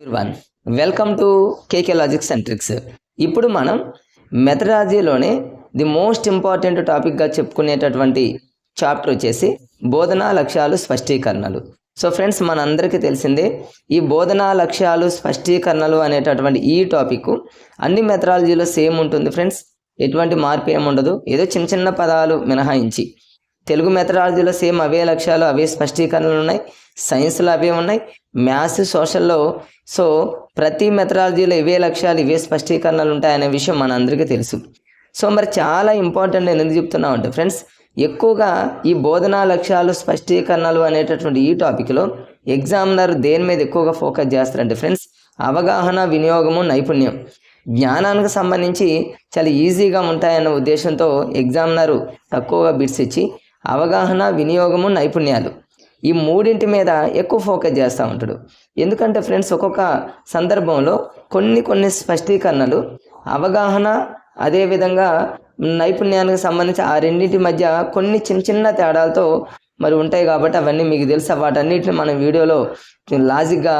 One welcome to KK logics and tricks ఇప్పుడు మనం మెథడాలజీలోనే the most important టాపిక్గా చెప్పుకునేటటువంటి chapter వచ్చేసి బోధనా లక్ష్యాలు స్పష్టీకరణలు. సో ఫ్రెండ్స్ మనందరికీ తెలిసిందే ఈ బోధనా లక్ష్యాలు స్పష్టీకరణలు అనేటటువంటి ఈ టాపిక్ అన్ని మెథడాలజీలో సేమ్ ఉంటుంది ఫ్రెండ్స్ ఎటువంటి మార్పు ఏముండదు. ఏదో చిన్న చిన్న పదాలు మినహాయించి తెలుగు మెథడాలజీలో సేమ్ అవే లక్ష్యాలు అవే స్పష్టీకరణలు ఉన్నాయి. సైన్స్లో అవే ఉన్నాయి. మ్యాథ్స్ సోషల్లో. సో ప్రతి మెథడాలజీలో ఇవే లక్ష్యాలు ఇవే స్పష్టీకరణలు ఉంటాయనే విషయం మనందరికీ తెలుసు. సో మరి చాలా ఇంపార్టెంట్ నేను ఎందుకు చెప్తున్నా అంటే ఫ్రెండ్స్ ఎక్కువగా ఈ బోధనా లక్ష్యాలు స్పష్టీకరణలు అనేటటువంటి ఈ టాపిక్లో ఎగ్జామినర్ దేని మీద ఎక్కువగా ఫోకస్ చేస్తారంటే ఫ్రెండ్స్ అవగాహన వినియోగము నైపుణ్యం. జ్ఞానానికి సంబంధించి చాలా ఈజీగా ఉంటాయన్న ఉద్దేశంతో ఎగ్జామినర్ తక్కువగా బిట్స్ ఇచ్చి అవగాహన వినియోగము నైపుణ్యాలు. ఈ మూడింటి మీద ఎక్కువ ఫోకస్ చేస్తూ ఉంటాడు. ఎందుకంటే ఫ్రెండ్స్ ఒక్కొక్క సందర్భంలో కొన్ని కొన్ని స్పష్టీకరణలు అవగాహన అదేవిధంగా నైపుణ్యానికి సంబంధించి ఆ రెండింటి మధ్య కొన్ని చిన్న చిన్న తేడాలతో మరి ఉంటాయి కాబట్టి అవన్నీ మీకు తెలుసా? వాటన్నిటిని మనం వీడియోలో లాజిక్గా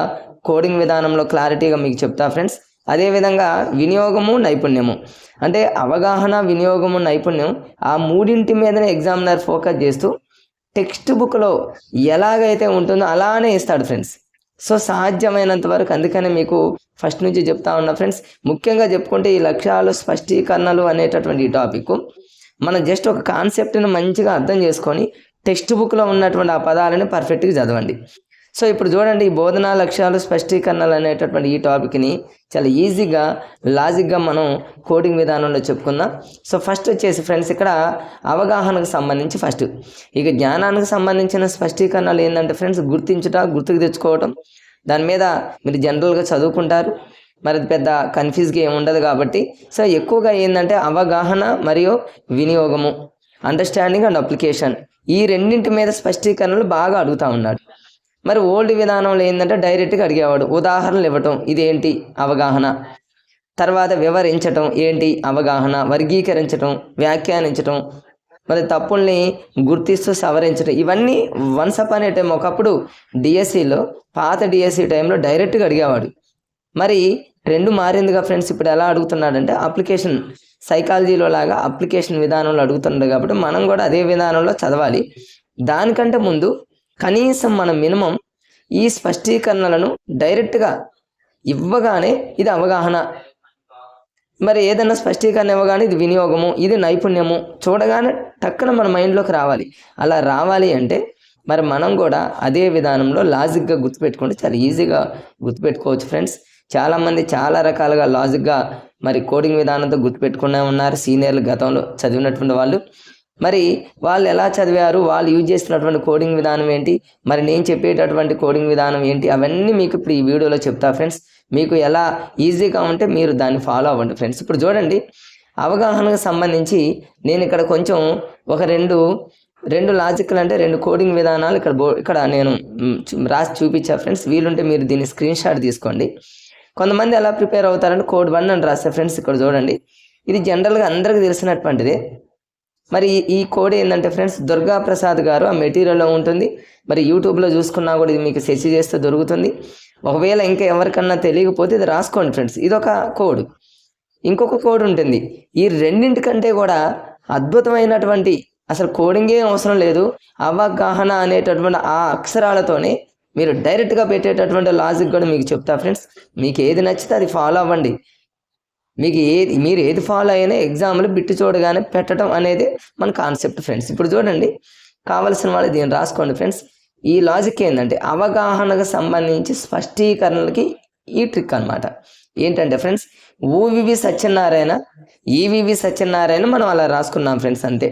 కోడింగ్ విధానంలో క్లారిటీగా మీకు చెప్తా ఫ్రెండ్స్. అదేవిధంగా వినియోగము నైపుణ్యము. అంటే అవగాహన వినియోగము నైపుణ్యం ఆ మూడింటి మీదనే ఎగ్జామినర్ ఫోకస్ చేస్తూ టెక్స్ట్ బుక్లో ఎలాగైతే ఉంటుందో అలానే ఇస్తాడు ఫ్రెండ్స్. సో సాధ్యమైనంత వరకు అందుకనే మీకు ఫస్ట్ నుంచి చెప్తా ఉన్నా ఫ్రెండ్స్. ముఖ్యంగా చెప్పుకుంటే ఈ లక్ష్యాలు స్పష్టీకరణలు అనేటటువంటి టాపిక్ మనం జస్ట్ ఒక కాన్సెప్ట్ని మంచిగా అర్థం చేసుకొని టెక్స్ట్ బుక్లో ఉన్నటువంటి ఆ పదాలని పర్ఫెక్ట్గా చదవండి. సో ఇప్పుడు చూడండి ఈ బోధనా లక్ష్యాలు స్పష్టీకరణలు అనేటటువంటి ఈ టాపిక్ని చాలా ఈజీగా లాజిక్గా మనం కోడింగ్ విధానంలో చెప్పుకుందాం. సో ఫస్ట్ వచ్చేసి ఫ్రెండ్స్ ఇక్కడ అవగాహనకు సంబంధించి ఫస్ట్. ఇక జ్ఞానానికి సంబంధించిన స్పష్టీకరణలు ఏంటంటే ఫ్రెండ్స్ గుర్తించుట గుర్తుకు తెచ్చుకోవటం. దాని మీద మీరు జనరల్గా చదువుకుంటారు. మరి పెద్ద కన్ఫ్యూజ్గా ఏమి ఉండదు కాబట్టి. సో ఎక్కువగా ఏంటంటే అవగాహన మరియు వినియోగము అండర్స్టాండింగ్ అండ్ అప్లికేషన్ ఈ రెండింటి మీద స్పష్టీకరణలు బాగా అడుగుతూ ఉన్నాడు. మరి ఓల్డ్ విధానంలో ఏంటంటే డైరెక్ట్గా అడిగేవాడు ఉదాహరణలు ఇవ్వటం ఇదేంటి అవగాహన? తర్వాత వివరించటం ఏంటి అవగాహన? వర్గీకరించటం వ్యాఖ్యానించటం మరి తప్పుల్ని గుర్తిస్తూ సవరించడం ఇవన్నీ వన్స్ అప్ అనే టైం ఒకప్పుడు డిఎస్సిలో పాత డిఎస్సి టైంలో డైరెక్ట్గా అడిగేవాడు. మరి రెండు మారిందిగా ఫ్రెండ్స్ ఇప్పుడు ఎలా అడుగుతున్నాడంటే అప్లికేషన్ సైకాలజీలో లాగా అప్లికేషన్ విధానంలో అడుగుతున్నాడు కాబట్టి మనం కూడా అదే విధానంలో చదవాలి. దానికంటే ముందు కనీసం మనం మినిమం ఈ స్పష్టీకరణలను డైరెక్ట్గా ఇవ్వగానే ఇది అవగాహన. మరి ఏదైనా స్పష్టీకరణ ఇవ్వగానే ఇది వినియోగము ఇది నైపుణ్యము చూడగానే టక్కున మన మైండ్లోకి రావాలి. అలా రావాలి అంటే మరి మనం కూడా అదే విధానంలో లాజిక్గా గుర్తుపెట్టుకుంటే చాలా ఈజీగా గుర్తుపెట్టుకోవచ్చు ఫ్రెండ్స్. చాలామంది చాలా రకాలుగా లాజిక్గా మరి కోడింగ్ విధానంతో గుర్తుపెట్టుకునే ఉన్నారు. సీనియర్లు గతంలో చదివినటువంటి వాళ్ళు. మరి వాళ్ళు ఎలా చదివారు? వాళ్ళు యూజ్ చేస్తున్నటువంటి కోడింగ్ విధానం ఏంటి? మరి నేను చెప్పేటటువంటి కోడింగ్ విధానం ఏంటి? అవన్నీ మీకు ఇప్పుడు ఈ వీడియోలో చెప్తా ఫ్రెండ్స్ మీకు ఎలా ఈజీగా ఉంటే మీరు దాన్ని ఫాలో అవ్వండి ఫ్రెండ్స్ ఇప్పుడు చూడండి అవగాహనకు సంబంధించి నేను ఇక్కడ కొంచెం ఒక రెండు రెండు లాజికల్ అంటే రెండు కోడింగ్ విధానాలు ఇక్కడ బో ఇక్కడ నేను రాసి చూపించా ఫ్రెండ్స్ వీలుంటే మీరు దీన్ని స్క్రీన్ షాట్ తీసుకోండి. కొంతమంది ఎలా ప్రిపేర్ అవుతారంటే కోడ్ వన్ అని రాసే ఫ్రెండ్స్ ఇక్కడ చూడండి. ఇది జనరల్గా అందరికీ తెలిసినటువంటిది. మరి ఈ- కోడ్ ఏంటంటే ఫ్రెండ్స్ దుర్గా ప్రసాద్ గారు ఆ మెటీరియల్లో ఉంటుంది. మరి యూట్యూబ్లో చూసుకున్నా కూడా ఇది మీకు సెర్చ్ చేస్తే దొరుకుతుంది. ఒకవేళ ఇంకా ఎవరికన్నా తెలియకపోతే ఇది రాసుకోండి ఫ్రెండ్స్. ఇది ఒక కోడ్. ఇంకొక కోడ్ ఉంటుంది. ఈ రెండింటికంటే కూడా అద్భుతమైనటువంటి అసలు కోడింగే అవసరం లేదు. అవగాహన అనేటటువంటి ఆ అక్షరాలతోనే మీరు డైరెక్ట్గా పెట్టేటటువంటి లాజిక్ కూడా మీకు చెప్తా ఫ్రెండ్స్. మీకు ఏది నచ్చితే అది ఫాలో అవ్వండి. మీకు ఏది మీరు ఏది ఫాలో అయినా ఎగ్జామ్లు బిట్టు చూడగానే పెట్టడం అనేది మన కాన్సెప్ట్ ఫ్రెండ్స్ ఇప్పుడు చూడండి కావలసిన వాళ్ళు దీన్ని రాసుకోండి ఫ్రెండ్స్ ఈ లాజిక్ ఏంటంటే అవగాహనకు సంబంధించి స్పష్టీకరణలకి ఈ ట్రిక్ అన్నమాట. ఏంటంటే ఫ్రెండ్స్ ఓవివి సత్యనారాయణ ఈవివి సత్యనారాయణ మనం అలా రాసుకున్నాం ఫ్రెండ్స్ అంతే.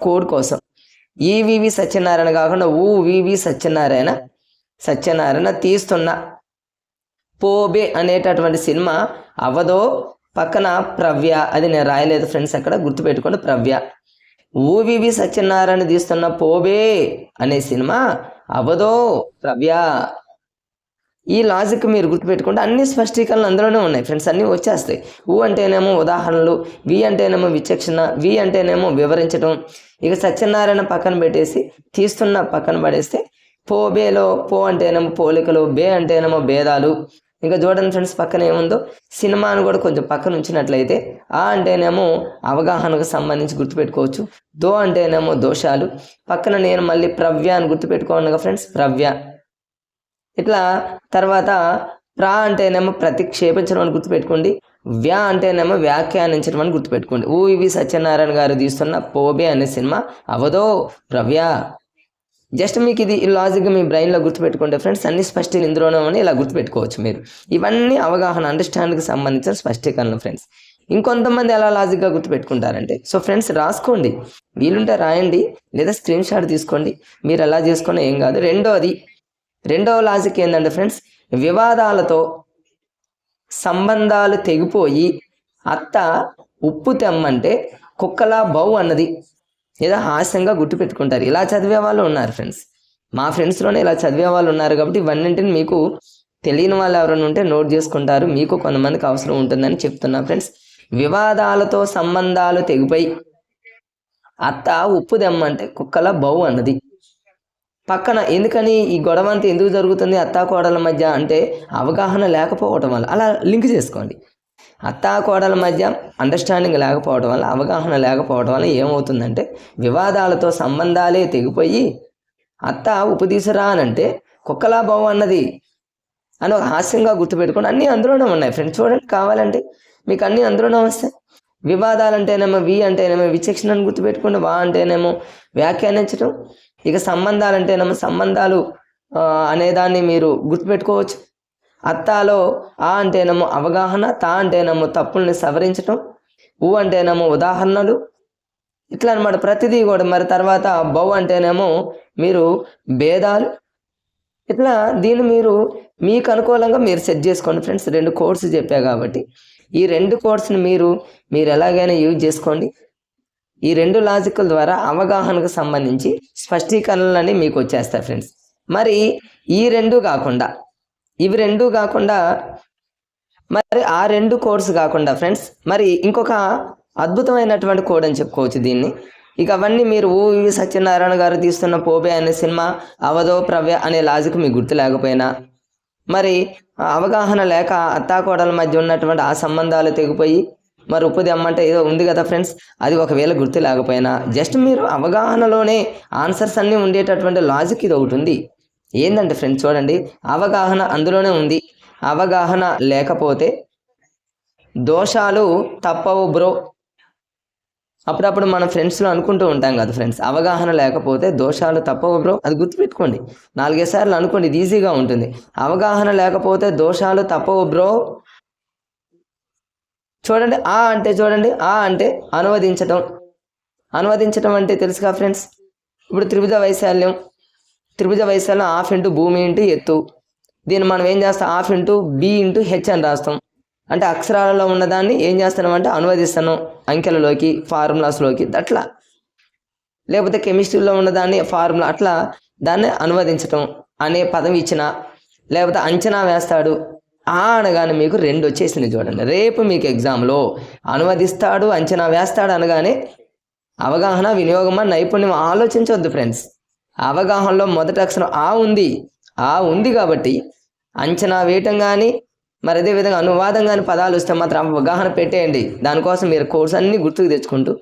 కోడ్ కోసం. ఈవివి సత్యనారాయణ కాకుండా ఊవివి సత్యనారాయణ సత్యనారాయణ తీస్తున్న పోబే అనేటటువంటి సినిమా అవదో పక్కన ప్రవ్య అది నేను రాయలేదు ఫ్రెండ్స్ అక్కడ గుర్తుపెట్టుకోండి ప్రవ్య. ఊవివి సత్యనారాయణ తీస్తున్న పోబే అనే సినిమా అవదో ప్రవ్య. ఈ లాజిక్ మీరు గుర్తుపెట్టుకుంటే అన్ని స్పష్టీకరణలు అందులోనే ఉన్నాయి ఫ్రెండ్స్ అన్నీ వచ్చేస్తాయి. ఊ అంటేనేమో ఉదాహరణలు వి అంటేనేమో విచక్షణ వి అంటేనేమో వివరించడం ఇక సత్యనారాయణ పక్కన పెట్టేసి తీస్తున్న పక్కన పడేస్తే పో బేలో పో అంటేనేమో పోలికలు బే అంటేనేమో భేదాలు. ఇంకా చూడండి ఫ్రెండ్స్ పక్కన ఏముందో? సినిమాను కూడా కొంచెం పక్కన ఉంచినట్లయితే ఆ అంటేనేమో అవగాహనకు సంబంధించి గుర్తుపెట్టుకోవచ్చు. దో అంటేనేమో దోషాలు. పక్కన నేను మళ్ళీ ప్రవ్య అని గుర్తుపెట్టుకోవాలి ఫ్రెండ్స్ ప్రవ్య. ఇట్లా తర్వాత ప్రా అంటేనేమో ప్రతిక్షేపించడం అని గుర్తుపెట్టుకోండి. వ్యా అంటేనేమో వ్యాఖ్యానించడం అని గుర్తుపెట్టుకోండి. ఊవి సత్యనారాయణ గారు తీస్తున్న పోబే అనే సినిమా అవదో ప్రవ్య. జస్ట్ మీకు ఇది లాజిక్గా మీ బ్రెయిన్లో గుర్తుపెట్టుకుంటే ఫ్రెండ్స్ అన్ని స్పష్టీలు ఇందులోనే ఉన్నాయి. ఇలా గుర్తుపెట్టుకోవచ్చు మీరు. ఇవన్నీ అవగాహన అండర్స్టాండ్కి సంబంధించిన స్పష్టీకరణ ఫ్రెండ్స్ ఇంకొంతమంది ఎలా లాజిక్గా గుర్తుపెట్టుకుంటారంటే సో ఫ్రెండ్స్ రాసుకోండి. వీలుంటే రాయండి. లేదా స్క్రీన్ షాట్ తీసుకోండి. మీరు ఎలా చేసుకున్నా ఏం కాదు. రెండోది రెండవ లాజిక్ ఏంటంటే ఫ్రెండ్స్ వివాదాలతో సంబంధాలు తెగిపోయి అత్త ఉప్పు తెమ్మంటే కుక్కలా బౌ అన్నది. ఏదో హాస్యంగా గుర్తుపెట్టుకుంటారు ఇలా చదివే వాళ్ళు ఉన్నారు ఫ్రెండ్స్ మా ఫ్రెండ్స్లోనే ఇలా చదివే వాళ్ళు ఉన్నారు కాబట్టి ఇవన్నింటిని మీకు తెలియని వాళ్ళు ఎవరైనా ఉంటే నోట్ చేసుకుంటారు. మీకు కొంతమందికి అవసరం ఉంటుందని చెప్తున్నా ఫ్రెండ్స్ వివాదాలతో సంబంధాలు తెగిపోయి అత్త ఉప్పు దెమ్మంటే కుక్కల బౌ అన్నది. పక్కన ఎందుకని ఈ గొడవ అంతా ఎందుకు జరుగుతుంది? అత్త కోడల మధ్య అంటే అవగాహన లేకపోవటం వల్ల. అలా లింక్ చేసుకోండి. అత్తాకోడల మధ్య అండర్స్టాండింగ్ లేకపోవడం వల్ల అవగాహన లేకపోవడం వల్ల ఏమవుతుందంటే వివాదాలతో సంబంధాలే తెగిపోయి అత్త ఉప్పు తీసురా అని అంటే కుక్కలా బావు అన్నది అని ఒక హాస్యంగా గుర్తుపెట్టుకుని అన్నీ అందులోనే ఉన్నాయి. ఫ్రెండ్స్ చూడండి కావాలంటే మీకు అన్నీ అందులోనే వస్తాయి. వివాదాలంటేనేమో వి అంటేనేమో విచక్షణను అని వా అంటేనేమో వ్యాఖ్యానించడం ఇక సంబంధాలు అంటేనేమో సంబంధాలు అనేదాన్ని మీరు గుర్తుపెట్టుకోవచ్చు. అత్తాలో ఆ అంటేనేమో అవగాహన తా అంటేనేమో తప్పుల్ని సవరించటం ఊ అంటేనేమో ఉదాహరణలు. ఇట్లా అనమాట ప్రతిదీ కూడా మరి తర్వాత బౌ అంటేనేమో మీరు భేదాలు. ఇట్లా దీన్ని మీరు మీకు అనుకూలంగా మీరు సెట్ చేసుకోండి ఫ్రెండ్స్. రెండు కోర్సు చెప్పా కాబట్టి. ఈ రెండు కోర్సుని మీరు మీరు ఎలాగైనా యూజ్ చేసుకోండి. ఈ రెండు లాజికల్ ద్వారా అవగాహనకు సంబంధించి స్పష్టీకరణలన్నీ మీకు వచ్చేస్తాయి ఫ్రెండ్స్. మరి ఈ రెండు కాకుండా ఇవి రెండు కాకుండా మరి ఆ రెండు కోర్స్ కాకుండా ఫ్రెండ్స్ మరి ఇంకొక అద్భుతమైనటువంటి కోడ్ అని చెప్పుకోవచ్చు దీన్ని. ఇక అవన్నీ మీరు ఊవి సత్యనారాయణ గారు తీస్తున్న పోబే అనే సినిమా అవధో ప్రవ్య అనే లాజిక్ మీకు గుర్తు లేకపోయినా మరి అవగాహన లేక అత్తాకోడల మధ్య ఉన్నటువంటి ఆ సంబంధాలు తెగిపోయి మరి ఉప్పుది అమ్మంటే ఏదో ఉంది కదా ఫ్రెండ్స్ అది ఒకవేళ గుర్తు లేకపోయినా జస్ట్ మీరు అవగాహనలోనే ఆన్సర్స్ అన్నీ ఉండేటటువంటి లాజిక్ ఇది ఒకటి ఉంది. ఏంటంటే ఫ్రెండ్స్ చూడండి? అవగాహన అందులోనే ఉంది. అవగాహన లేకపోతే దోషాలు తప్పవు బ్రో. అప్పుడప్పుడు మన ఫ్రెండ్స్లో అనుకుంటూ ఉంటాం కదా ఫ్రెండ్స్. అవగాహన లేకపోతే దోషాలు తప్పవు బ్రో. అది గుర్తుపెట్టుకోండి. నాలుగైదు సార్లు అనుకోండి ఇది ఈజీగా ఉంటుంది. అవగాహన లేకపోతే దోషాలు తప్పవు బ్రో. చూడండి ఆ అంటే చూడండి ఆ అంటే అనువదించటం. అనువదించటం అంటే తెలుసుగా ఫ్రెండ్స్? ఇప్పుడు త్రిభుజ వైశాల్యం. త్రిభుజ వైశాల్యం హాఫ్ ఇంటూ భూమి ఇంటూ ఎత్తు. దీన్ని మనం ఏం చేస్తాం? Half into B into H అని రాస్తాం. అంటే అక్షరాలలో ఉన్నదాన్ని ఏం చేస్తామంటే అంటే అనువదిస్తాను అంకెలలోకి ఫార్ములాస్లోకి. అట్లా. లేకపోతే కెమిస్ట్రీలో ఉన్నదాన్ని ఫార్ములా అట్లా దాన్ని అనువదించటం అనే పదం ఇచ్చిన లేకపోతే అంచనా వేస్తాడు. ఆ అనగానే మీకు రెండు వచ్చేసింది చూడండి. రేపు మీకు ఎగ్జామ్లో అనువదిస్తాడు అంచనా వేస్తాడు అనగానే అవగాహన వినియోగమా నైపుణ్యం ఆలోచించవద్దు ఫ్రెండ్స్. అవగాహనలో మొదటి అక్షరం ఆ ఉంది. ఆ ఉంది కాబట్టి అంచనా వేయటం కానీ మరి అదేవిధంగా అనువాదం కానీ పదాలు వస్తే మాత్రం అవగాహన పెట్టేయండి. దానికోసం మీరు కోర్స్ అన్ని గుర్తుకు తెచ్చుకుంటూ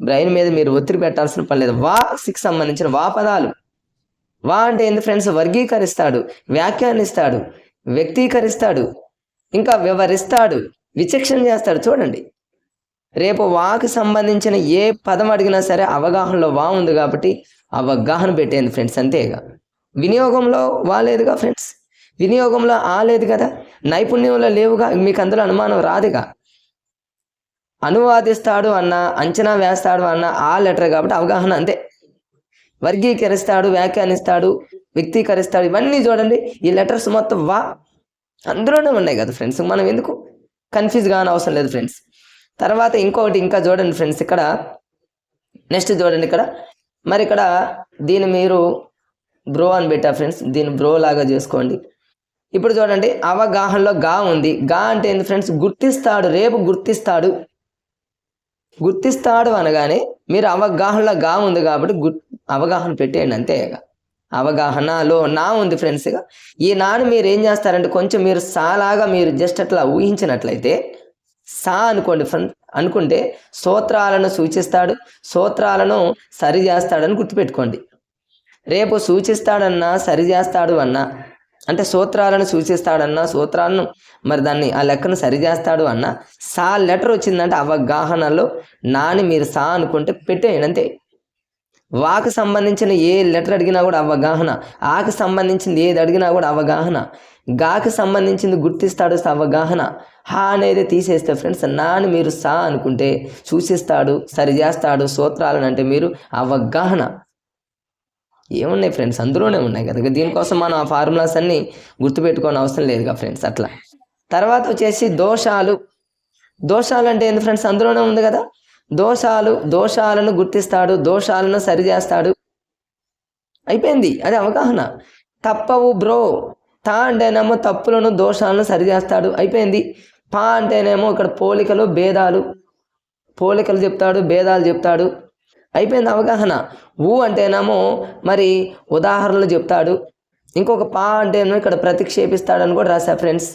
బ్రెయిన్ మీద మీరు ఒత్తిడి పెట్టాల్సిన పని లేదు. వా సిక్స్ సంబంధించిన వా పదాలు. వా అంటే ఏంది ఫ్రెండ్స్ వర్గీకరిస్తాడు వ్యాఖ్యానిస్తాడు వ్యక్తీకరిస్తాడు ఇంకా వివరిస్తాడు విచక్షణ చేస్తాడు. చూడండి. రేపు వాకు సంబంధించిన ఏ పదం అడిగినా సరే అవగాహనలో వా ఉంది కాబట్టి అవగాహన పెట్టేయండి ఫ్రెండ్స్ అంతేగా. వినియోగంలో వా లేదుగా ఫ్రెండ్స్? వినియోగంలో ఆ లేదు కదా? నైపుణ్యంలో లేవుగా? మీకు అందులో అనుమానం రాదుగా? అనువాదిస్తాడు అన్న అంచనా వేస్తాడు అన్న ఆ లెటర్ కాబట్టి అవగాహన అంతే. వర్గీకరిస్తాడు వ్యాఖ్యానిస్తాడు వ్యక్తీకరిస్తాడు ఇవన్నీ చూడండి. ఈ లెటర్స్ మొత్తం వా. అందులోనే ఉన్నాయి కదా ఫ్రెండ్స్? మనం ఎందుకు? కన్ఫ్యూజ్ కాని అవసరం లేదు ఫ్రెండ్స్. తర్వాత ఇంకొకటి ఇంకా చూడండి ఫ్రెండ్స్ ఇక్కడ నెక్స్ట్ చూడండి ఇక్కడ. మరి ఇక్కడ దీన్ని మీరు బ్రో అని పెట్టా ఫ్రెండ్స్ దీన్ని బ్రో లాగా చేసుకోండి. ఇప్పుడు చూడండి అవగాహనలో గా ఉంది. గా అంటే ఏంది ఫ్రెండ్స్ గుర్తిస్తాడు రేపు గుర్తిస్తాడు. గుర్తిస్తాడు అనగానే మీరు అవగాహనలో గా ఉంది కాబట్టి గుర్ అవగాహన పెట్టేయండి అంతే ఇక. అవగాహనలో నా ఉంది ఫ్రెండ్స్ ఈ నాను మీరు ఏం చేస్తారంటే కొంచెం మీరు సాలాగా మీరు జస్ట్ అట్లా ఊహించినట్లయితే సా అనుకోండి ఫ్రెండ్ అనుకుంటే సూత్రాలను సూచిస్తాడు సూత్రాలను సరి చేస్తాడని గుర్తుపెట్టుకోండి. రేపు సూచిస్తాడన్నా సరి చేస్తాడు అన్నా అంటే సూత్రాలను సూచిస్తాడన్నా సూత్రాలను మరి దాన్ని ఆ లెక్కను సరి చేస్తాడు అన్న సా లెటర్ వచ్చిందంటే అవగాహనలో నాని మీరు సా అనుకుంటే పెట్టేయండి అంతే. వాకు సంబంధించిన ఏ లెటర్ అడిగినా కూడా అవగాహన ఆకు సంబంధించింది ఏది అడిగినా కూడా అవగాహన గాకు సంబంధించింది గుర్తిస్తాడు అవగాహన హా అనేది తీసేస్తే ఫ్రెండ్స్ నాని మీరు సా అనుకుంటే సూచిస్తాడు సరి చేస్తాడు సూత్రాలను అంటే మీరు అవగాహన. ఏమున్నాయి ఫ్రెండ్స్? అందులోనే ఉన్నాయి కదా. దీనికోసం మనం ఆ ఫార్ములాస్ అన్ని గుర్తుపెట్టుకోని అవసరం లేదుగా ఫ్రెండ్స్ అట్లా. తర్వాత వచ్చేసి దోషాలు. దోషాలు అంటే ఏంది ఫ్రెండ్స్? అందులోనే ఉంది కదా. దోషాలు దోషాలను గుర్తిస్తాడు దోషాలను సరిచేస్తాడు అయిపోయింది. అది అవగాహన. తప్పవు బ్రో. తా అంటేనేమో తప్పులను దోషాలను సరిచేస్తాడు అయిపోయింది. పా అంటేనేమో ఇక్కడ పోలికలు భేదాలు. పోలికలు చెప్తాడు భేదాలు చెప్తాడు. అయిపోయింది అవగాహన. ఊ అంటేనేమో మరి ఉదాహరణలు చెప్తాడు. ఇంకొక పా అంటేనో ఇక్కడ ప్రతిక్షేపిస్తాడని కూడా రాశా ఫ్రెండ్స్.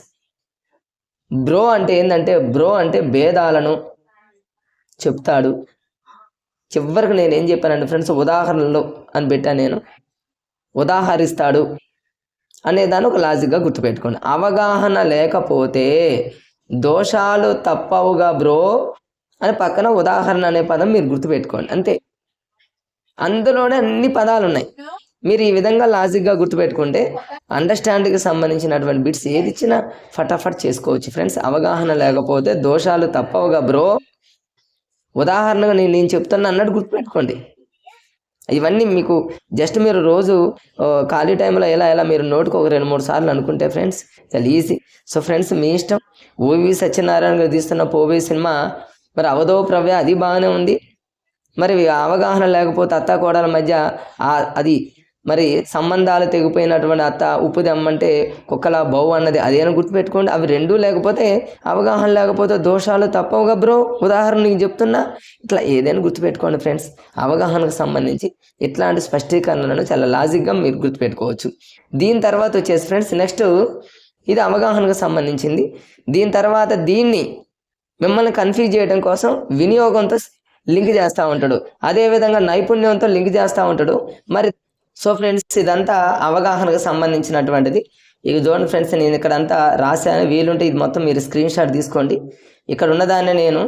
బ్రో అంటే ఏంటంటే బ్రో అంటే భేదాలను చెప్తాడు. చివరికి నేను ఏం చెప్పానండి ఫ్రెండ్స్ ఉదాహరణలు అని పెట్టాను నేను. ఉదాహరిస్తాడు అనే దాన్ని ఒక లాజిక్గా గుర్తుపెట్టుకోండి. అవగాహన లేకపోతే దోషాలు తప్పవుగా బ్రో అని పక్కన ఉదాహరణ అనే పదం మీరు గుర్తుపెట్టుకోండి. అంతే. అందులోనే అన్ని పదాలు ఉన్నాయి మీరు ఈ విధంగా లాజిక్గా గుర్తుపెట్టుకుంటే అండర్స్టాండింగ్కి సంబంధించినటువంటి బిట్స్ ఏది ఇచ్చినా ఫటాఫట్ చేసుకోవచ్చు. ఫ్రెండ్స్ అవగాహన లేకపోతే దోషాలు తప్పవుగా బ్రో. ఉదాహరణగా నేను నేను చెప్తున్నా అన్నట్టు గుర్తుపెట్టుకోండి. ఇవన్నీ మీకు జస్ట్ మీరు రోజు ఖాళీ టైంలో ఎలా ఎలా మీరు నోటుకు ఒక రెండు మూడు సార్లు అనుకుంటే ఫ్రెండ్స్ చాలా ఈజీ సో ఫ్రెండ్స్ మీ ఇష్టం. ఓవి సత్యనారాయణ గారు తీస్తున్న పోవే సినిమా మరి అవధో ప్రవ్య అది బాగానే ఉంది. మరి అవగాహన లేకపోతే అత్త కోడల మధ్య అది మరి సంబంధాలు తెగిపోయినటువంటి అత్త ఉప్పు తెమ్మంటే కుక్కల బౌ అన్నది. అదేనా గుర్తుపెట్టుకోండి. అవి రెండూ లేకపోతే అవగాహన లేకపోతే దోషాలు తప్పవుగా బ్రో. ఉదాహరణ నీకు చెప్తున్నా. ఇట్లా ఏదైనా గుర్తుపెట్టుకోండి ఫ్రెండ్స్. అవగాహనకు సంబంధించి ఇట్లాంటి స్పష్టీకరణలను చాలా లాజిక్గా మీరు గుర్తుపెట్టుకోవచ్చు. దీని తర్వాత వచ్చేసి ఫ్రెండ్స్ నెక్స్ట్ ఇది అవగాహనకు సంబంధించింది. దీని తర్వాత దీన్ని మిమ్మల్ని కన్ఫ్యూజ్ చేయడం కోసం వినియోగంతో లింక్ చేస్తూ ఉంటాడు. అదేవిధంగా నైపుణ్యంతో లింక్ చేస్తూ ఉంటాడు. మరి సో ఫ్రెండ్స్ ఇదంతా అవగాహనకు సంబంధించినటువంటిది. ఇక చూడండి ఫ్రెండ్స్ నేను ఇక్కడంతా రాశాను. వీలుంటే ఇది మొత్తం మీరు స్క్రీన్ షాట్ తీసుకోండి. ఇక్కడ ఉన్నదాన్ని నేను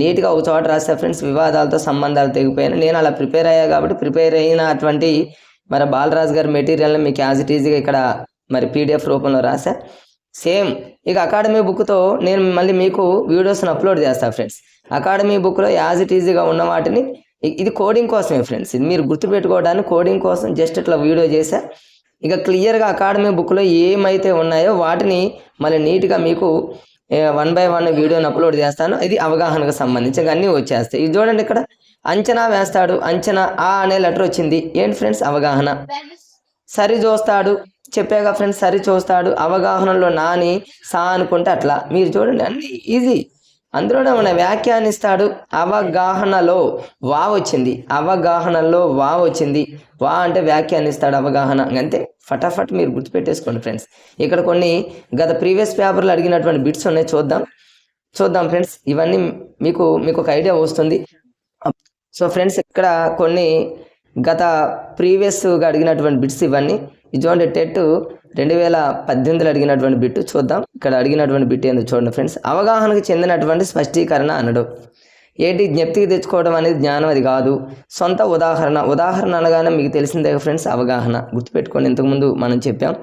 నీట్గా ఒక చోట రాసా ఫ్రెండ్స్ వివాదాలతో సంబంధాలు తెగిపోయాను నేను అలా ప్రిపేర్ అయ్యా కాబట్టి ప్రిపేర్ అయినటువంటి మరి బాలరాజ్ గారి మెటీరియల్ని మీకు యాజ్ ఇట్ ఈజీగా ఇక్కడ మరి పీడిఎఫ్ రూపంలో రాశా. సేమ్ ఇక అకాడమీ బుక్తో నేను మళ్ళీ మీకు వీడియోస్ని అప్లోడ్ చేస్తాను ఫ్రెండ్స్ అకాడమీ బుక్లో యాజ్ ఇట్ ఈజీగా ఉన్న వాటిని ఇది కోడింగ్ కోసమే ఫ్రెండ్స్ ఇది మీరు గుర్తుపెట్టుకోవడానికి కోడింగ్ కోసం జస్ట్ ఇట్లా వీడియో చేశా. ఇక క్లియర్గా అకాడమీ బుక్లో ఏమైతే ఉన్నాయో వాటిని మళ్ళీ నీట్గా మీకు వన్ బై వన్ వీడియోని అప్లోడ్ చేస్తాను. ఇది అవగాహనకు సంబంధించి అన్నీ వచ్చేస్తాయి. ఇది చూడండి ఇక్కడ. అంచనా వేస్తాడు. అంచనా ఆ అనే లెటర్ వచ్చింది. ఏంటి ఫ్రెండ్స్ అవగాహన. సరి చూస్తాడు. చెప్పాగా ఫ్రెండ్స్ సరి చూస్తాడు. అవగాహనలో నాని సా అనుకుంటే అట్లా. మీరు చూడండి అన్ని ఈజీ అందులోనే మన వ్యాఖ్యానిస్తాడు అవగాహనలో వా వచ్చింది. అవగాహనలో వా వచ్చింది. వా అంటే వ్యాఖ్యానిస్తాడు అవగాహన. అంతే. ఫటాఫట్ మీరు గుర్తుపెట్టేసుకోండి ఫ్రెండ్స్. ఇక్కడ కొన్ని గత ప్రీవియస్ పేపర్లో అడిగినటువంటి బిట్స్ ఉన్నాయి. చూద్దాం. చూద్దాం ఫ్రెండ్స్. ఇవన్నీ మీకు మీకు ఒక ఐడియా వస్తుంది. సో ఫ్రెండ్స్ ఇక్కడ కొన్ని గత ప్రీవియస్గా అడిగినటువంటి బిట్స్ ఇవన్నీ. ఇటువంటి టెట్ రెండు వేల పద్దెనిమిదిలో అడిగినటువంటి బిట్టు చూద్దాం. ఇక్కడ అడిగినటువంటి బిట్టు ఏందో చూడండి ఫ్రెండ్స్. అవగాహనకు చెందినటువంటి స్పష్టీకరణ అనడు. ఏటి? జ్ఞప్తికి తెచ్చుకోవడం అనేది జ్ఞానం అది కాదు. సొంత ఉదాహరణ. ఉదాహరణ అనగానే మీకు తెలిసిందే ఫ్రెండ్స్ అవగాహన. గుర్తుపెట్టుకోండి ఇంతకుముందు మనం చెప్పాం.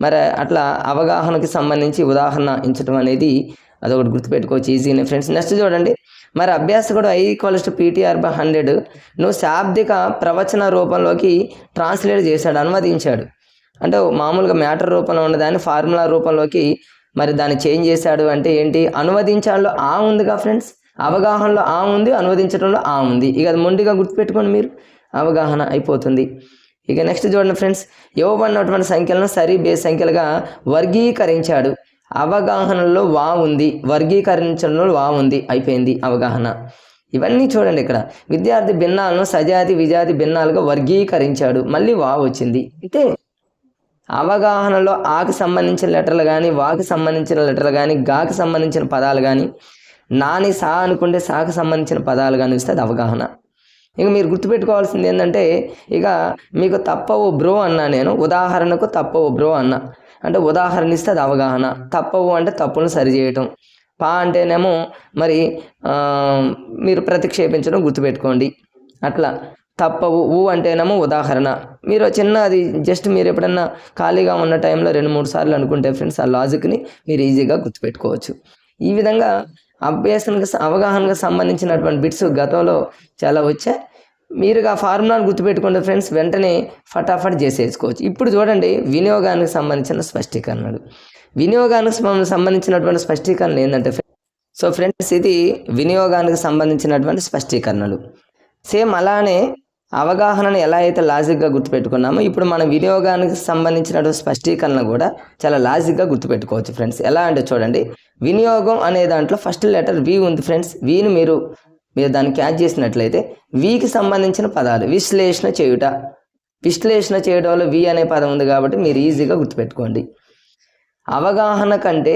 మరి అట్లా అవగాహనకి సంబంధించి ఉదాహరణ ఇచ్చడం అనేది అదొకటి గుర్తుపెట్టుకోవచ్చు ఈజీనే ఫ్రెండ్స్. నెక్స్ట్ చూడండి. మరి అభ్యాసకుడు I equals to PTR by hundred. నువ్వు శాబ్దిక ప్రవచన రూపంలోకి ట్రాన్స్లేట్ చేశాడు అనువదించాడు. అంటే మామూలుగా మ్యాటర్ రూపంలో ఉన్నదాన్ని ఫార్ములా రూపంలోకి మరి దాన్ని చేంజ్ చేశాడు అంటే ఏంటి? అనువదించడంలో ఆ ఉందిగా ఫ్రెండ్స్? అవగాహనలో ఆ ఉంది అనువదించడంలో ఆ ఉంది. ఇక అది మొండిగా గుర్తుపెట్టుకోండి మీరు. అవగాహన అయిపోతుంది. ఇక నెక్స్ట్ చూడండి ఫ్రెండ్స్ ఇవ్వబడినటువంటి సంఖ్యలను సరి బేస్ సంఖ్యలుగా వర్గీకరించాడు. అవగాహనలో వా ఉంది వర్గీకరించడంలో వా ఉంది అయిపోయింది అవగాహన. ఇవన్నీ చూడండి ఇక్కడ. విద్యార్థి భిన్నాలను సజాతి విజాతి భిన్నాలుగా వర్గీకరించాడు. మళ్ళీ వా వచ్చింది. అంటే అవగాహనలో ఆకు సంబంధించిన లెటర్లు కానీ వాకు సంబంధించిన లెటర్లు కానీ గాకి సంబంధించిన పదాలు కానీ నాని సా అనుకుంటే సాకు సంబంధించిన పదాలు కానీ వస్తే అది అవగాహన. ఇక మీరు గుర్తుపెట్టుకోవాల్సింది ఏంటంటే ఇక మీకు తప్పవు బ్రో అన్నా నేను ఉదాహరణకు తప్పవు బ్రో అన్నా. అంటే ఉదాహరణ ఇస్తే అది అవగాహన. తప్పవు అంటే తప్పును సరిచేయటం. పా అంటేనేమో మరి మీరు ప్రతిక్షేపించడం గుర్తుపెట్టుకోండి. అట్లా. తప్పవు ఊ అంటేనేమో ఉదాహరణ. మీరు చిన్న అది జస్ట్ మీరు ఎప్పుడన్నా ఖాళీగా ఉన్న టైంలో రెండు మూడు సార్లు అనుకుంటే ఫ్రెండ్స్ ఆ లాజిక్ని మీరు ఈజీగా గుర్తుపెట్టుకోవచ్చు. ఈ విధంగా అభ్యాసానికి అవగాహనకు సంబంధించినటువంటి బిట్స్ గతంలో చాలా వచ్చాయి. మీరు ఆ ఫార్ములాను గుర్తుపెట్టుకుంటే ఫ్రెండ్స్ వెంటనే ఫటాఫట్ చేసేసుకోవచ్చు. ఇప్పుడు చూడండి వినియోగానికి సంబంధించిన స్పష్టీకరణలు. వినియోగానికి సంబంధించినటువంటి స్పష్టీకరణలు ఏంటంటే సో ఫ్రెండ్స్ ఇది వినియోగానికి సంబంధించినటువంటి స్పష్టీకరణలు. సేమ్ అలానే అవగాహనను ఎలా అయితే లాజిక్గా గుర్తుపెట్టుకున్నామో ఇప్పుడు మన వినియోగానికి సంబంధించినటువంటి స్పష్టీకరణ కూడా చాలా లాజిక్గా గుర్తుపెట్టుకోవచ్చు ఫ్రెండ్స్. ఎలా అంటే చూడండి వినియోగం అనే దాంట్లో ఫస్ట్ లెటర్ వి ఉంది ఫ్రెండ్స్. వీని మీరు మీరు దాన్ని క్యాచ్ చేసినట్లయితే వీకి సంబంధించిన పదాలు విశ్లేషణ చేయుట. విశ్లేషణ చేయడంలో వి అనే పదం ఉంది కాబట్టి మీరు ఈజీగా గుర్తుపెట్టుకోండి. అవగాహన కంటే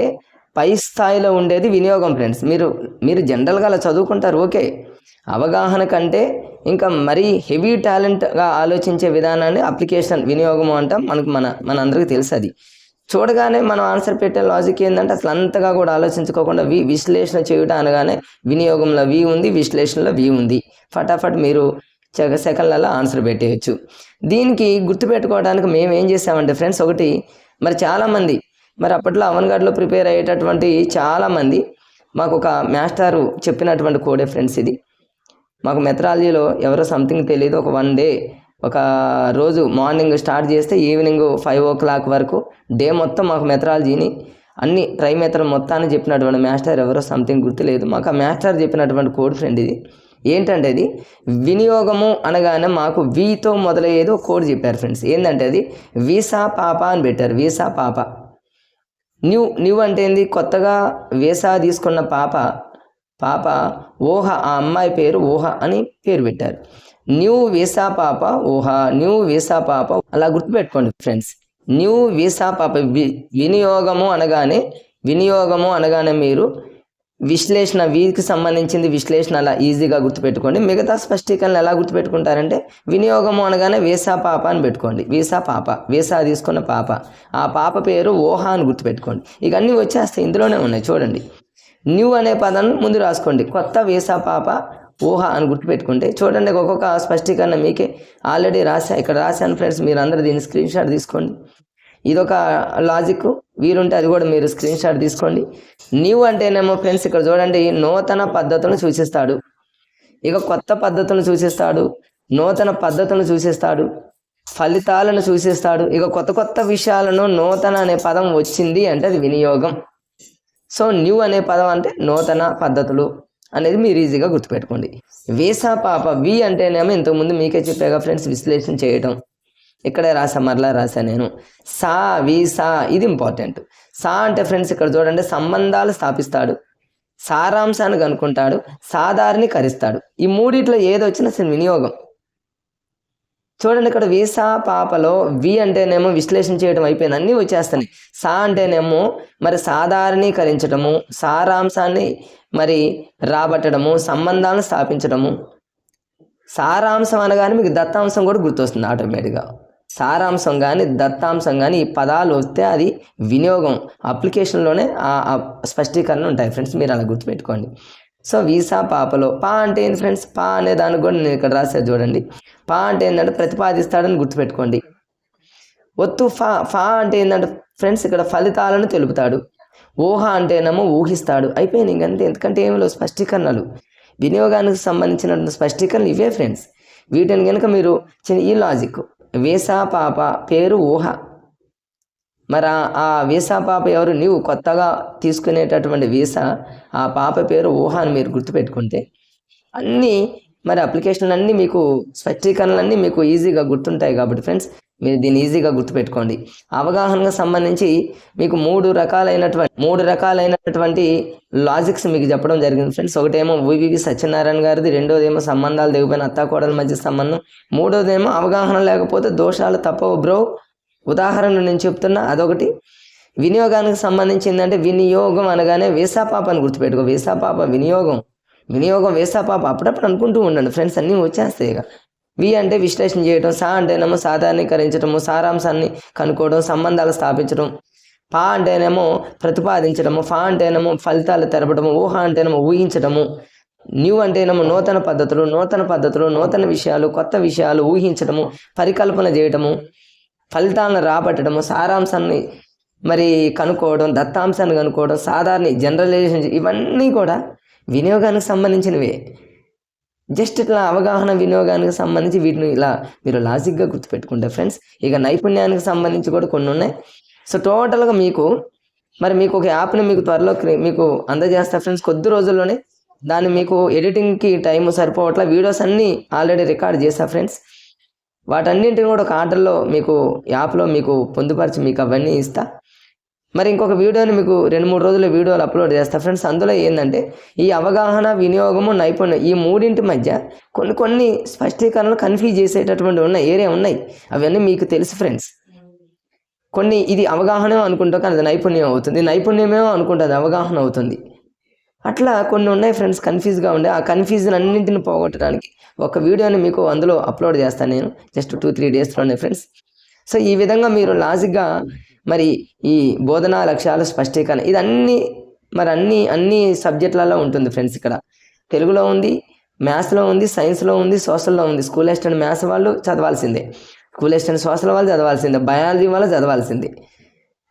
పై స్థాయిలో ఉండేది వినియోగం ఫ్రెండ్స్ మీరు మీరు జనరల్గా అలా చదువుకుంటారు ఓకే అవగాహన కంటే ఇంకా మరీ హెవీ టాలెంట్గా ఆలోచించే విధానాన్ని అప్లికేషన్ వినియోగం అంటాం. మనకు మన మన అందరికీ తెలుసు అది. చూడగానే మనం ఆన్సర్ పెట్టే లాజిక్ ఏంటంటే అసలు అంతగా కూడా ఆలోచించుకోకుండా వి విశ్లేషణ చేయుట అనగానే వినియోగంలో వి ఉంది విశ్లేషణలో వి ఉంది. ఫటాఫట్ మీరు చెక సెకండ్లలో ఆన్సర్ పెట్టేయచ్చు. దీనికి గుర్తుపెట్టుకోవడానికి మేము ఏం చేసామంటే ఫ్రెండ్స్ ఒకటి మరి చాలామంది మరి అప్పట్లో అవన్గాడ్లో ప్రిపేర్ అయ్యేటటువంటి చాలామంది మాకు ఒక మాస్టారు చెప్పినటువంటి కోడే ఫ్రెండ్స్ ఇది. మాకు మెథడాలజీలో ఎవరో సంథింగ్ తెలియదు ఒక వన్ డే ఒక రోజు మార్నింగ్ స్టార్ట్ చేస్తే ఈవినింగ్ ఫైవ్ ఓ క్లాక్ వరకు డే మొత్తం మాకు మెథడాలజీని అన్ని ట్రై మెథడ్ మొత్తాన్ని చెప్పినటువంటి మాస్టర్ ఎవరో సంథింగ్ గుర్తులేదు. మాకు ఆ మాస్టర్ చెప్పినటువంటి కోడ్ ఫ్రెండ్ ఇది. ఏంటంటే అది? వినియోగము అనగానే మాకు వీతో మొదలయ్యేది ఒక కోడ్ చెప్పారు ఫ్రెండ్స్. ఏంటంటే అది? వీసా పాప అని పెట్టారు. వీసా పాప. న్యూ న్యూ అంటే ఏంది? కొత్తగా వీసా తీసుకున్న పాప పాప ఊహ ఆ అమ్మాయి పేరు ఊహ అని పేరు పెట్టారు. న్యూ వీసా పాప ఊహ న్యూ వీసా పాప అలా గుర్తుపెట్టుకోండి ఫ్రెండ్స్. న్యూ వీసా పాప వి- వినియోగము అనగానే వినియోగము అనగానే మీరు విశ్లేషణ వీకి సంబంధించింది విశ్లేషణ అలా ఈజీగా గుర్తుపెట్టుకోండి. మిగతా స్పష్టీకరణలు ఎలా గుర్తుపెట్టుకుంటారంటే వినియోగము అనగానే వీసా పాప అని పెట్టుకోండి. వీసా పాప వీసా తీసుకున్న పాప. ఆ పాప పేరు ఓహ అని గుర్తుపెట్టుకోండి. ఇక అన్నీ వచ్చేస్తాయి. ఇందులోనే ఉన్నాయి. చూడండి. న్యూ అనే పదాన్ని ముందు రాసుకోండి. కొత్త వీసా పాప ఊహ అని గుర్తుపెట్టుకుంటే చూడండి ఒక్కొక్క స్పష్టీకరణ మీకే ఆల్రెడీ రాశా ఇక్కడ రాశాను ఫ్రెండ్స్ మీరు అందరూ దీన్ని స్క్రీన్ షాట్ తీసుకోండి. ఇదొక లాజిక్ వీరుంటే అది కూడా మీరు స్క్రీన్ షాట్ తీసుకోండి. న్యూ అంటేనేమో ఫ్రెండ్స్ ఇక్కడ చూడండి నూతన పద్ధతులను సూచిస్తాడు. ఇక కొత్త పద్ధతులను సూచిస్తాడు నూతన పద్ధతులను సూచిస్తాడు ఫలితాలను సూచిస్తాడు. ఇక కొత్త కొత్త విషయాలను నూతన అనే పదం వచ్చింది అంటే అది వినియోగం. సో న్యూ అనే పదం అంటే నూతన పద్ధతులు అనేది మీరు ఈజీగా గుర్తుపెట్టుకోండి. వీసా పాప వి అంటేనేమో ఇంతకుముందు మీకే చెప్పాగా ఫ్రెండ్స్ విశ్లేషణ చేయటం. ఇక్కడే రాసా మరలా రాసా నేను. సా వి సా ఇది ఇంపార్టెంట్. సా అంటే ఫ్రెండ్స్ ఇక్కడ చూడండి సంబంధాలు స్థాపిస్తాడు. సారాంశాన్ని కనుక్కుంటాడు సాధారణీకరిస్తాడు ఈ మూడిట్లో ఏదొచ్చినా అసలు వినియోగం. చూడండి ఇక్కడ వీసా పాపలో వి అంటేనేమో విశ్లేషణ చేయడం అయిపోయింది. అన్నీ వచ్చేస్తున్నాయి. సా అంటేనేమో మరి సాధారణీకరించడము సారాంశాన్ని మరి రాబట్టడము సంబంధాలను స్థాపించడము సారాంశం అనగానే మీకు దత్తాంశం కూడా గుర్తొస్తుంది ఆటోమేటిక్గా. సారాంశం కానీ దత్తాంశం కానీ ఈ పదాలు వస్తే అది వినియోగం అప్లికేషన్లోనే ఆ ఆ స్పష్టీకరణ ఉంటాయి. ఫ్రెండ్స్ మీరు అలా గుర్తుపెట్టుకోండి. సో వీసా పాపలో. పా అంటే ఏంటి ఫ్రెండ్స్? పా అనే దానికి కూడా నేను ఇక్కడ రాసేది చూడండి. పా అంటే ఏంటంటే ప్రతిపాదిస్తాడని గుర్తుపెట్టుకోండి. ఒత్తు ఫా ఫా అంటే ఏంటంటే ఫ్రెండ్స్ ఇక్కడ ఫలితాలను తెలుపుతాడు. ఊహ అంటేనేమో ఊహిస్తాడు. అయిపోయింది ఇంకంతే ఎందుకంటే ఏమి లేవు స్పష్టీకరణలు. వినియోగానికి సంబంధించిన స్పష్టీకరణలు ఇవే ఫ్రెండ్స్. వీటిని కనుక మీరు చిన్న ఈ లాజిక్. వీసా పాప పేరు ఊహ మరి ఆ- వీసా పాప ఎవరు? నీవు కొత్తగా తీసుకునేటటువంటి వీసా ఆ పాప పేరు ఊహ అని మీరు గుర్తుపెట్టుకుంటే. అన్నీ మరి అప్లికేషన్లు అన్నీ మీకు స్పష్టీకరణలన్నీ మీకు ఈజీగా గుర్తుంటాయి కాబట్టి ఫ్రెండ్స్ మీరు దీన్ని ఈజీగా గుర్తుపెట్టుకోండి. అవగాహనకు సంబంధించి మీకు మూడు రకాలైనటువంటి మూడు రకాలైనటువంటి లాజిక్స్ మీకు చెప్పడం జరిగింది ఫ్రెండ్స్. ఒకటేమో వివి సత్యనారాయణ గారిది రెండోదేమో సంబంధాలు దిగిపోయిన అత్తాకోడల మధ్య సంబంధం మూడోదేమో అవగాహన లేకపోతే దోషాలు తప్పవు బ్రో. ఉదాహరణ నేను చెప్తున్నా అదొకటి. వినియోగానికి సంబంధించిందంటే వినియోగం అనగానే వేసాపాప అని గుర్తుపెట్టుకో. వేసాపాప వినియోగం. వినియోగం వేసాపాప అప్పుడప్పుడు అనుకుంటూ ఉండండి. ఫ్రెండ్స్ అన్నీ వచ్చేస్తాయి ఇక. వి అంటే విశ్లేషణ చేయడం సా అంటేనేమో సాధారణీకరించడము సారాంశాన్ని కనుక్కోవడం సంబంధాలు స్థాపించడం పా అంటేనేమో ప్రతిపాదించడము ఫా అంటేనేమో ఫలితాలు తెరపడము ఊహ అంటేనేమో ఊహించడము న్యూ అంటేనేమో నూతన పద్ధతులు నూతన పద్ధతులు నూతన విషయాలు కొత్త విషయాలు ఊహించడము పరికల్పన చేయడము ఫలితాలను రాబట్టడము సారాంశాన్ని మరి కనుక్కోవడం దత్తాంశాన్ని కనుక్కోవడం సాధారణ జనరలైజేషన్ ఇవన్నీ కూడా వినియోగానికి సంబంధించినవే. జస్ట్ ఇట్లా అవగాహన వినియోగానికి సంబంధించి వీటిని ఇలా మీరు లాజిక్గా గుర్తుపెట్టుకుంటారు ఫ్రెండ్స్ ఇక నైపుణ్యానికి సంబంధించి కూడా కొన్ని ఉన్నాయి. సో టోటల్గా మీకు మరి మీకు ఒక యాప్ని మీకు త్వరలో క్రి- మీకు అందజేస్తా ఫ్రెండ్స్. కొద్ది రోజుల్లోనే దాన్ని మీకు ఎడిటింగ్కి టైం సరిపోవట్ల వీడియోస్ అన్నీ ఆల్రెడీ రికార్డ్ చేసా ఫ్రెండ్స్. వాటన్నింటిని కూడా ఒక ఆర్డర్లో మీకు యాప్లో మీకు పొందుపరిచి మీకు అవన్నీ ఇస్తా. మరి ఇంకొక వీడియోని మీకు రెండు మూడు రోజుల వీడియోలు అప్లోడ్ చేస్తా. ఫ్రెండ్స్ అందులో ఏంటంటే ఈ అవగాహన వినియోగము నైపుణ్యం ఈ మూడింటి మధ్య కొన్ని కొన్ని స్పష్టీకరణలు కన్ఫ్యూజ్ చేసేటటువంటి ఉన్న ఏరియా ఉన్నాయి. అవన్నీ మీకు తెలుసు ఫ్రెండ్స్. కొన్ని ఇది అవగాహన అనుకుంటాం కానీ అది నైపుణ్యం అవుతుంది. నైపుణ్యమేమో అనుకుంటుంది అవగాహన అవుతుంది. అట్లా కొన్ని ఉన్నాయి ఫ్రెండ్స్ కన్ఫ్యూజ్గా ఉండే. ఆ కన్ఫ్యూజన్ అన్నింటిని పోగొట్టడానికి ఒక వీడియోని మీకు అందులో అప్లోడ్ చేస్తాను నేను. జస్ట్ టూ త్రీ డేస్లోనే ఫ్రెండ్స్. సో ఈ విధంగా మీరు లాజిక్గా మరి ఈ బోధనా లక్ష్యాలు స్పష్టీకరణ ఇది అన్ని మరి అన్ని అన్ని సబ్జెక్టులలో ఉంటుంది ఫ్రెండ్స్ ఇక్కడ. తెలుగులో ఉంది మ్యాథ్స్లో ఉంది సైన్స్లో ఉంది సోషల్లో ఉంది. స్కూల్ అసిస్టెంట్ మ్యాథ్స్ వాళ్ళు చదవాల్సిందే. స్కూల్ అసిస్టెంట్ సోషల్ వాళ్ళు చదవాల్సిందే. బయాలజీ వాళ్ళు చదవాల్సిందే.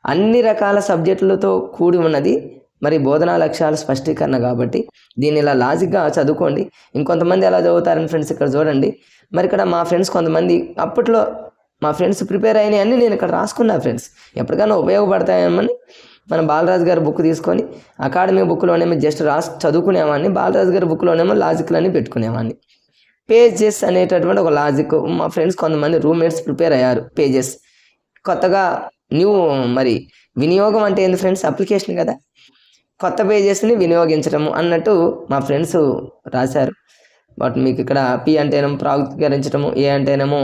అన్ని రకాల సబ్జెక్టులతో కూడి ఉన్నది మరి బోధనా లక్ష్యాలు స్పష్టీకరణ కాబట్టి దీన్ని ఇలా లాజిక్గా చదువుకోండి. ఇంకొంతమంది ఎలా చదువుతారని ఫ్రెండ్స్ ఇక్కడ చూడండి. మరి ఇక్కడ మా ఫ్రెండ్స్ కొంతమంది అప్పట్లో మా ఫ్రెండ్స్ ప్రిపేర్ అయినాయి అన్నీ నేను ఇక్కడ రాసుకున్నా ఫ్రెండ్స్. ఎప్పటికైనా ఉపయోగపడతాయేమని మన బాలరాజు గారి బుక్ తీసుకొని అకాడమీ బుక్లోనేమో జస్ట్ రాసి చదువుకునేవాడిని. బాలరాజు గారి బుక్లోనేమో అని పెట్టుకునేవాడిని. పేజెస్ అనేటటువంటి ఒక లాజిక్. మా ఫ్రెండ్స్ కొంతమంది రూమ్మేట్స్ ప్రిపేర్ అయ్యారు పేజెస్. కొత్తగా న్యూ మరి వినియోగం అంటే ఏంది ఫ్రెండ్స్? అప్లికేషన్ కదా. కొత్త పేజెస్ని వినియోగించడము అన్నట్టు మా ఫ్రెండ్స్ రాశారు. బట్ మీకు ఇక్కడ పి అంటేనేమో ప్రాముఖ్యకరించడము ఏ అంటేనేమో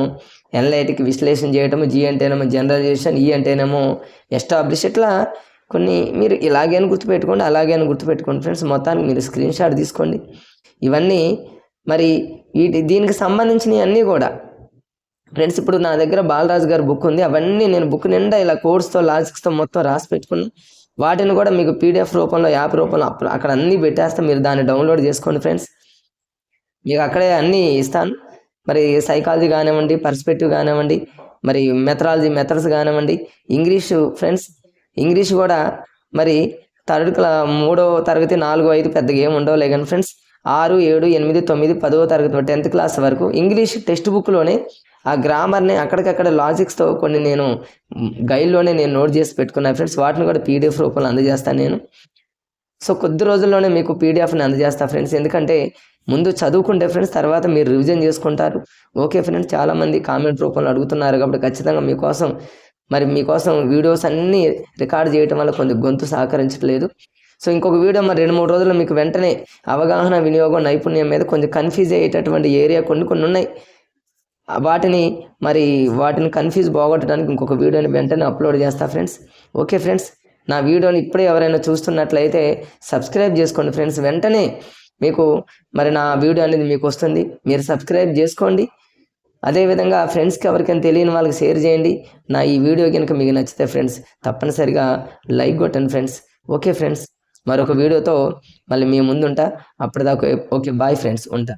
ఎన్లైటిక్ విశ్లేషణ చేయటము జీ అంటేనేమో జనరలైజేషన్ ఈ e అంటేనేమో ఎస్టాబ్లిష్ ఇట్లా కొన్ని మీరు ఇలాగే అని గుర్తుపెట్టుకోండి అలాగే అని గుర్తుపెట్టుకోండి ఫ్రెండ్స్ మొత్తానికి మీరు స్క్రీన్ షాట్ తీసుకోండి. ఇవన్నీ మరి వీటి దీనికి సంబంధించినవి అన్నీ కూడా ఫ్రెండ్స్ ఇప్పుడు నా దగ్గర బాలరాజు గారి బుక్ ఉంది. అవన్నీ నేను బుక్ నిండా ఇలా కోర్స్తో లాజిక్స్తో మొత్తం రాసి పెట్టుకున్నాను వాటిని కూడా మీకు పీడిఎఫ్ రూపంలో యాప్ రూపంలో అప్ అక్కడ అన్నీ పెట్టేస్తే మీరు దాన్ని డౌన్లోడ్ చేసుకోండి ఫ్రెండ్స్. మీకు అక్కడే అన్నీ ఇస్తాను. మరి సైకాలజీ కానివ్వండి పర్స్పెక్టివ్ కానివ్వండి మరి మెథడాలజీ మెథడ్స్ కానివ్వండి ఇంగ్లీషు ఫ్రెండ్స్. ఇంగ్లీష్ కూడా మరి థర్డ్ క్లా మూడో తరగతి నాలుగో ఐదు పెద్దగా ఏమి ఉండవులే కానీ ఫ్రెండ్స్. ఆరు ఏడు ఎనిమిది తొమ్మిది పదవ తరగతి టెన్త్ క్లాస్ వరకు. ఇంగ్లీష్ టెక్స్ట్ బుక్లోనే ఆ గ్రామర్ని అక్కడికక్కడ లాజిక్స్తో కొన్ని నేను గైడ్లోనే నేను నోట్ చేసి పెట్టుకున్నాను ఫ్రెండ్స్ వాటిని కూడా పీడిఎఫ్ రూపంలో అందజేస్తాను నేను. సో కొద్ది రోజుల్లోనే మీకు పీడిఎఫ్ని అందజేస్తా ఫ్రెండ్స్. ఎందుకంటే ముందు చదువుకుంటే ఫ్రెండ్స్ తర్వాత మీరు రివిజన్ చేసుకుంటారు. ఓకే ఫ్రెండ్స్ చాలామంది కామెంట్ రూపంలో అడుగుతున్నారు కాబట్టి ఖచ్చితంగా మీకోసం మరి మీకోసం వీడియోస్ అన్నీ రికార్డ్ చేయటం వల్ల కొంచెం గొంతు సహకరించట్లేదు. సో ఇంకొక వీడియో మరి రెండు మూడు రోజుల్లో మీకు వెంటనే అవగాహన వినియోగం నైపుణ్యం మీద కొంచెం కన్ఫ్యూజ్ అయ్యేటటువంటి ఏరియా కొన్ని కొన్ని ఉన్నాయి. వాటిని మరి వాటిని కన్ఫ్యూజ్ పోగొట్టడానికి ఇంకొక వీడియోని వెంటనే అప్లోడ్ చేస్తా ఫ్రెండ్స్ ఓకే ఫ్రెండ్స్ నా వీడియోని ఇప్పుడే ఎవరైనా చూస్తున్నట్లయితే సబ్స్క్రైబ్ చేసుకోండి ఫ్రెండ్స్ వెంటనే మీకు మరి నా వీడియో అనేది మీకు వస్తుంది. మీరు సబ్స్క్రైబ్ చేసుకోండి. అదేవిధంగా ఫ్రెండ్స్కి ఎవరికైనా తెలియని వాళ్ళకి షేర్ చేయండి. నా ఈ వీడియో కనుక మీకు నచ్చితే ఫ్రెండ్స్ తప్పనిసరిగా లైక్ కొట్టండి ఫ్రెండ్స్ ఓకే ఫ్రెండ్స్ మరొక వీడియోతో మళ్ళీ మీ ముందుంటా. అప్పటిదాకా ఓకే బాయ్ ఫ్రెండ్స్ ఉంటా.